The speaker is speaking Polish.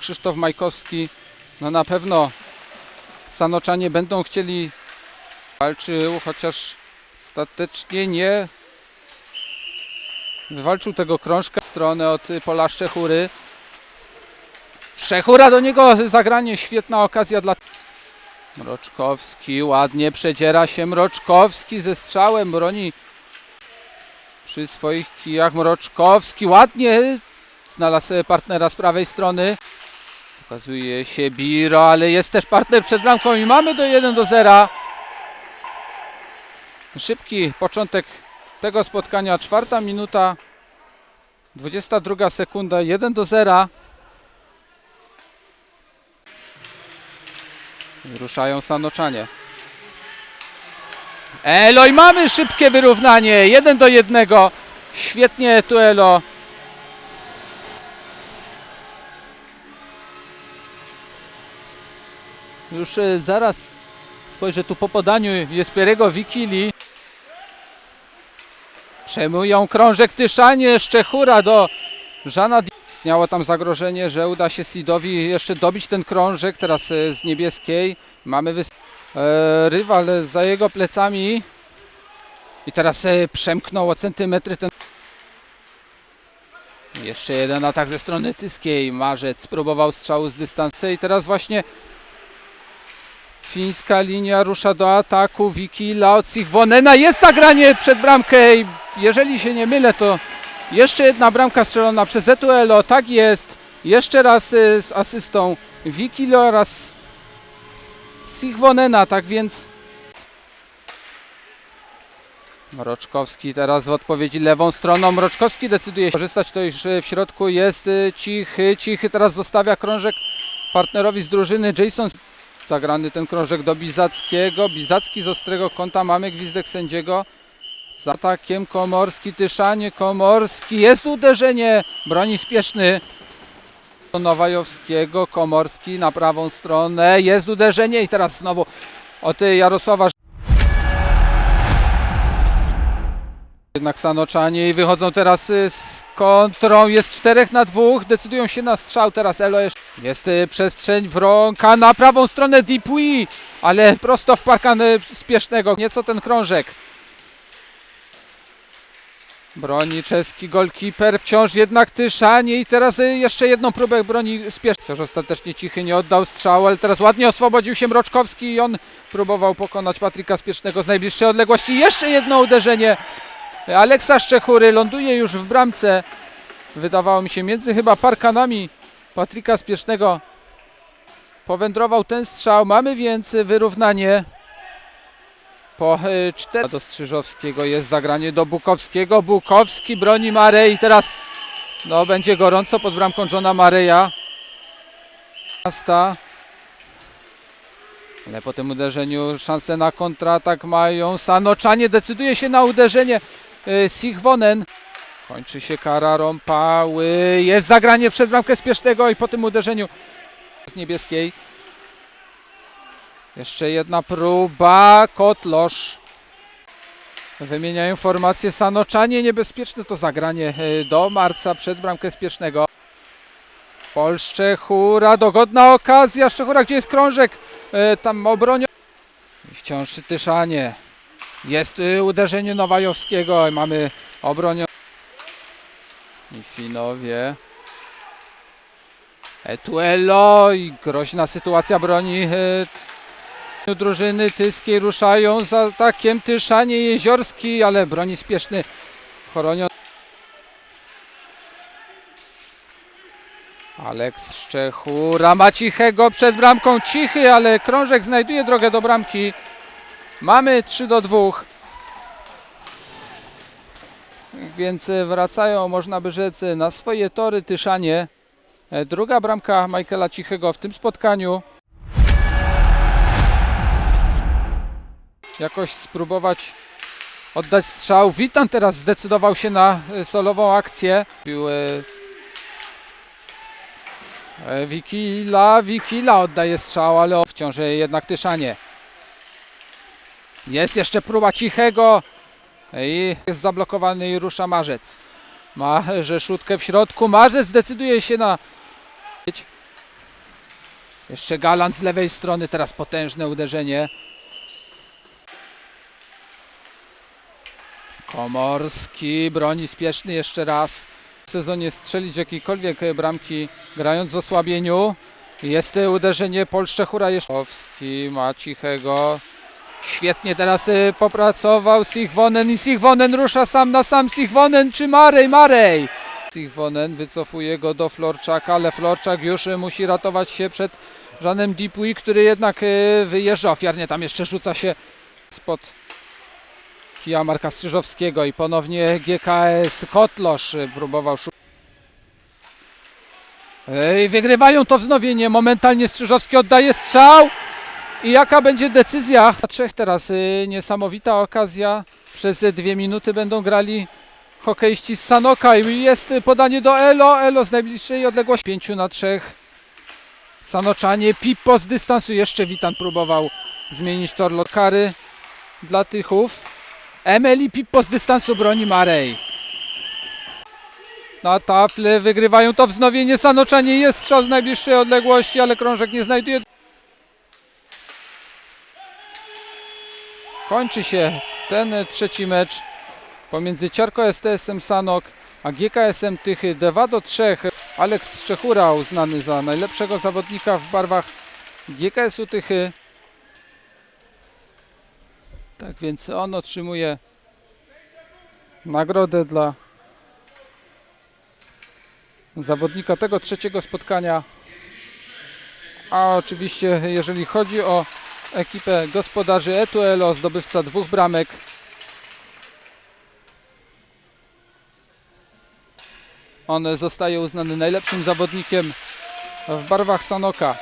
Krzysztof Majkowski. No na pewno Sanoczanie będą chcieli walczył, chociaż ostatecznie nie wywalczył tego krążka w stronę od pola Szczechury. Szczechura do niego zagranie, świetna okazja dla Mroczkowski, ładnie przedziera się Mroczkowski ze strzałem, broni przy swoich kijach Mroczkowski, ładnie znalazł partnera z prawej strony. Pokazuje się Biro, ale jest też partner przed bramką i mamy do 1 do 0. Szybki początek tego spotkania, czwarta minuta, 22 sekunda, 1 do 0. Ruszają Sanoczanie. Elo i mamy szybkie wyrównanie, 1 do 1. Świetnie tu Elo. Już e, zaraz spojrzę tu po podaniu jest Pierego Wikili. Przejmują krążek Tyszanie, Szczechura do Żana. Istniało tam zagrożenie, że uda się Sidowi jeszcze dobić ten krążek, teraz e, z niebieskiej. Mamy wys- e, rywal za jego plecami. I teraz przemknął o centymetry ten. Jeszcze jeden atak ze strony tyskiej. Marzec próbował strzału z dystansu i teraz właśnie Fińska linia rusza do ataku. Wiki Laocich Wonena. Jest zagranie przed bramkę. Jeżeli się nie mylę, to jeszcze jedna bramka strzelona przez Etuelo. Tak jest. Jeszcze raz y, z asystą Wiki oraz Sigwonena. Tak więc Mroczkowski teraz w odpowiedzi lewą stroną. Mroczkowski decyduje się korzystać. To już y, w środku jest y, cichy. Cichy teraz zostawia krążek partnerowi z drużyny. Jason Zagrany ten krążek do Bizackiego. Bizacki z ostrego kąta. Mamy gwizdek sędziego. Z atakiem Komorski, Tyszanie, Komorski. Jest uderzenie. Broni spieszny. Do Nowajowskiego. Komorski na prawą stronę. Jest uderzenie i teraz znowu od Jarosława. Jednak Sanoczanie i wychodzą teraz y, z kontrą. Jest 4 na 2. Decydują się na strzał. Teraz Elo. Jest y, przestrzeń Wronka na prawą stronę Dipui, ale prosto w parkan y, spiesznego. Nieco ten krążek. Broni czeski golkiper, wciąż jednak Tyszanie i teraz y, jeszcze jedną próbę broni spiesznej. Chociaż ostatecznie Cichy nie oddał strzału, ale teraz ładnie oswobodził się Mroczkowski i on próbował pokonać Patryka Spiesznego z najbliższej odległości. Jeszcze jedno uderzenie Aleksa Szczechury ląduje już w bramce. Wydawało mi się między chyba parkanami Patryka Spiesznego. Powędrował ten strzał. Mamy więc wyrównanie. Po 4 do Strzyżowskiego jest zagranie do Bukowskiego. Bukowski broni Marei. Teraz no, będzie gorąco pod bramką Johna Mareja. Ale po tym uderzeniu szansę na kontratak mają. Sanoczanie decyduje się na uderzenie. Y, Sigwonen. Kończy się kara Rąpały. Jest zagranie przed bramkę spiesznego i po tym uderzeniu z niebieskiej. Jeszcze jedna próba. Kotlosz. Wymieniają formację Sanoczanie. Niebezpieczne to zagranie y, do Marca przed bramkę spiesznego. Pol Szczechura. Dogodna okazja. Szczechura, gdzie jest krążek? Y, Tam obronią. Wciąż Tyszanie. Jest y, uderzenie Nowajowskiego. i Mamy obronią. I Finowie. Etuelo i groźna sytuacja broni y, drużyny tyskiej ruszają z atakiem Tyszanie Jeziorski, ale broni spieszny Choronio. Aleks Szczechura ma cichego przed bramką, cichy, ale krążek znajduje drogę do bramki. Mamy 3 do 2. Więc e, wracają, można by rzec, e, na swoje tory Tyszanie. E, Druga bramka Michaela Cichego w tym spotkaniu. Jakoś spróbować oddać strzał. Witan teraz zdecydował się na solową akcję. E, Wikila, Wikila oddaje strzał, ale wciąż jednak Tyszanie. Jest jeszcze próba Cichego. I jest zablokowany i rusza Marzec. Ma Rzeszutkę w środku. Marzec decyduje się na Jeszcze Galant z lewej strony, teraz potężne uderzenie. Komorski broni spieszny jeszcze raz. W sezonie strzelić jakiejkolwiek bramki grając w osłabieniu. Jest uderzenie Polszczechura jeszcze. ma cichego. Świetnie teraz e, popracował Sigwonen i Sigwonen rusza sam na sam. Sigwonen czy Marej? Marej! Sigwonen wycofuje go do Florczaka, ale Florczak już e, musi ratować się przed Żanem Dipui, który jednak e, wyjeżdża ofiarnie. Tam jeszcze rzuca się spod kija Marka Strzyżowskiego i ponownie GKS Kotlosz próbował szukać. Wygrywają to wznowienie. Momentalnie Strzyżowski oddaje strzał. I jaka będzie decyzja? Trzech teraz y, niesamowita okazja. Przez dwie minuty będą grali hokeiści z Sanoka i jest podanie do Elo. Elo z najbliższej odległości. Pięciu na trzech. Sanoczanie, Pippo z dystansu. Jeszcze Witan próbował zmienić tor lot kary dla Tychów. Emeli Pippo z dystansu broni Marej. Na tafle wygrywają to wznowienie. Sanoczanie jest strzał z najbliższej odległości, ale krążek nie znajduje. Kończy się ten trzeci mecz pomiędzy Ciarko STS-em Sanok a GKS-em Tychy 2 do 3. Aleks Szczechura uznany za najlepszego zawodnika w barwach GKS-u Tychy. Tak więc on otrzymuje nagrodę dla zawodnika tego trzeciego spotkania. A oczywiście jeżeli chodzi o ekipę gospodarzy Etuelo, zdobywca dwóch bramek. On zostaje uznany najlepszym zawodnikiem w barwach Sanoka.